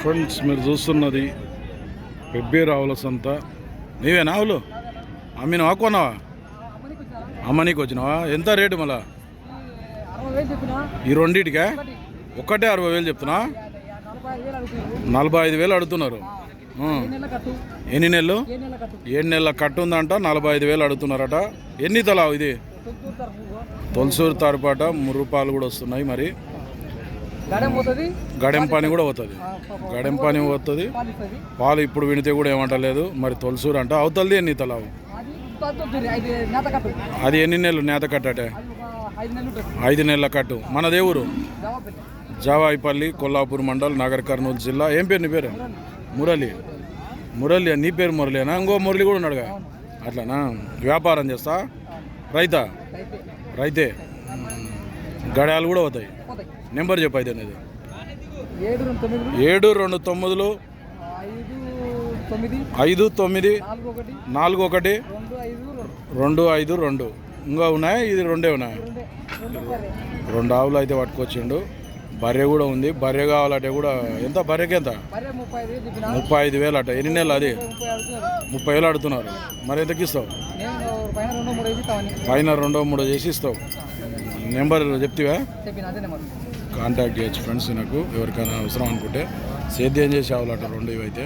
Friends మీరు చూస్తున్నది పెబ్బేరు ఆవుల సంత. నీవేనా ఆవులు అమ్మినవా అమ్మ అమ్మనీకి వచ్చినావా? ఎంత రేటు మళ్ళా? ఈ రెండింటికే? ఒక్కటే అరవై వేలు చెప్తున్నా? నలభై ఐదు వేలు అడుగుతున్నారు. ఎన్ని నెలలు? ఏడు నెలల కట్టు ఉందంట నలభై ఐదు వేలు అడుగుతున్నారట. ఎన్ని తలావు ఇది? తొంతూరు తొలసూరు తారుపాట ముర్రుపాలు కూడా వస్తున్నాయి మరి. గడెం పని కూడా పోతుంది. గడెం పని పోతుంది. పాలు ఇప్పుడు వినితే కూడా ఏమంటలేదు. మరి తొలసూరు అంట. అవతలది ఎన్ని తలావు? అది ఎన్ని నెలలు నేత కట్టటే? ఐదు నెలలు కట్టు. మనదే ఊరు? జావాయిపల్లి కొల్లాపూర్ మండల్ నగర్ కర్నూలు జిల్లా. ఏం పేరు నీ పేరు? మురళి. మురళి. నీ పేరు మురళినా ఇంకో మురళి కూడా ఉన్నాడుగా. అట్లానా? వ్యాపారం చేస్తా? రైతా. రైతే. గడియాలు కూడా అవుతాయి నెంబర్ చెప్పు అయితే అనేది ఏడు రెండు తొమ్మిదిలు ఐదు తొమ్మిది. నాలుగు ఒకటి. రెండు ఐదు రెండు. ఇంకా ఉన్నాయా? ఇది రెండే ఉన్నాయి? రెండే. ఆవులు అయితే పట్టుకొచ్చిండు. బర్రె కూడా ఉంది. బర్రె కావాలంటే కూడా ఎంత? బర్రెకి ఎంత? ముప్పై ఐదు వేలు అట. ఎన్ని నెలలు అది? ముప్పై వేలు అడుగుతున్నారు. మరి ఎంతకి ఇస్తావు నేను పైన రెండు మూడు వేలు ఇస్తామని పైన రెండో మూడో చేసి ఇస్తావు. నెంబర్ చెప్తివా? కాంటాక్ట్ చేయొచ్చు ఫ్రెండ్స్ నాకు ఎవరికైనా అవసరం అనుకుంటే. సేద్యం చేసి ఆవులట రెండు ఇవైతే.